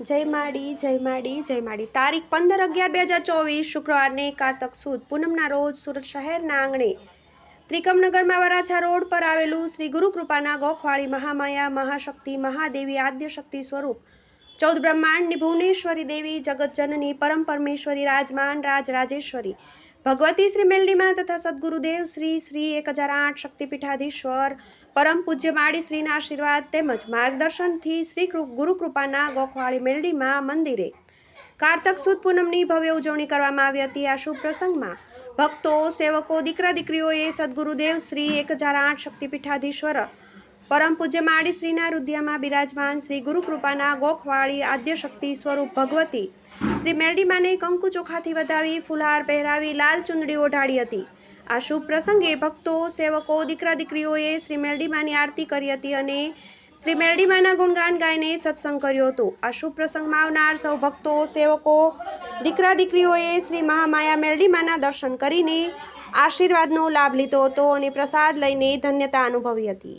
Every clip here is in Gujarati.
જય માડી જય માડી જય માડી. તારીખ પંદર અગિયાર બે હજાર ચોવીસ, શુક્રવારને કારતક સુદ. પૂનમના રોજ સુરત શહેરના આંગણે ત્રિકમનગરમાં વરાછા રોડ પર આવેલું શ્રી ગુરુકૃપાના ગોખવાળી મહામાયા, મહાશક્તિ, મહાદેવી આદ્ય શક્તિ સ્વરૂપ ચૌદ બ્રહ્માંડની ભુવનેશ્વરી દેવી જગતજનની પરમ પરમેશ્વરી, રાજમાન રાજરાજેશ્વરી ભગવતી શ્રી મેલડીમાં તથા સદગુરુદેવ શ્રી શ્રી એક હજાર આઠ શક્તિપીઠાધીશ્વર પરમ પૂજ્ય માળી શ્રીના આશીર્વાદ તેમજ માર્ગદર્શનથી શ્રી ગુરુકૃપાના ગોખવાળી મેલડીમાં મંદિરે કારતક સુદ પૂનમની ભવ્ય ઉજવણી કરવામાં આવી હતી. આ શુભ પ્રસંગમાં ભક્તો, સેવકો દીકરા દીકરીઓએ સદગુરુદેવ શ્રી એક હજાર આઠ શક્તિપીઠાધીશ્વર પરમ પૂજ્ય માળી શ્રીના રુદ્યમાં બિરાજમાન શ્રી ગુરુકૃપાના ગોખવાળી આદ્યશક્તિ સ્વરૂપ ભગવતી. શ્રી મેરડીમાને કંકુ ચોખાથી વધાવી, ફુલહાર પહેરાવી, લાલ ચુંદડી ઓઢાડી હતી. આ શુભ પ્રસંગે ભક્તો, સેવકો, દીકરા દીકરીઓએ શ્રી મેરડીમાની આરતી કરી હતી અને શ્રી મેરડીમાના ગુણગાન ગાઈને સત્સંગ કર્યો હતો. આ શુભ પ્રસંગમાં આવનાર સૌ ભક્તો, સેવકો, દીકરા દીકરીઓએ શ્રી મહામાયા મેરડીમાના દર્શન કરીને આશીર્વાદનો લાભ લીધો હતો અને પ્રસાદ લઈને ધન્યતા અનુભવી હતી.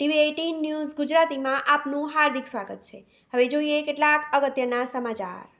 ટીવી એઇટીન ન્યૂઝ ગુજરાતીમાં આપનું હાર્દિક સ્વાગત છે. હવે જોઈએ કેટલાક અગત્યના સમાચાર.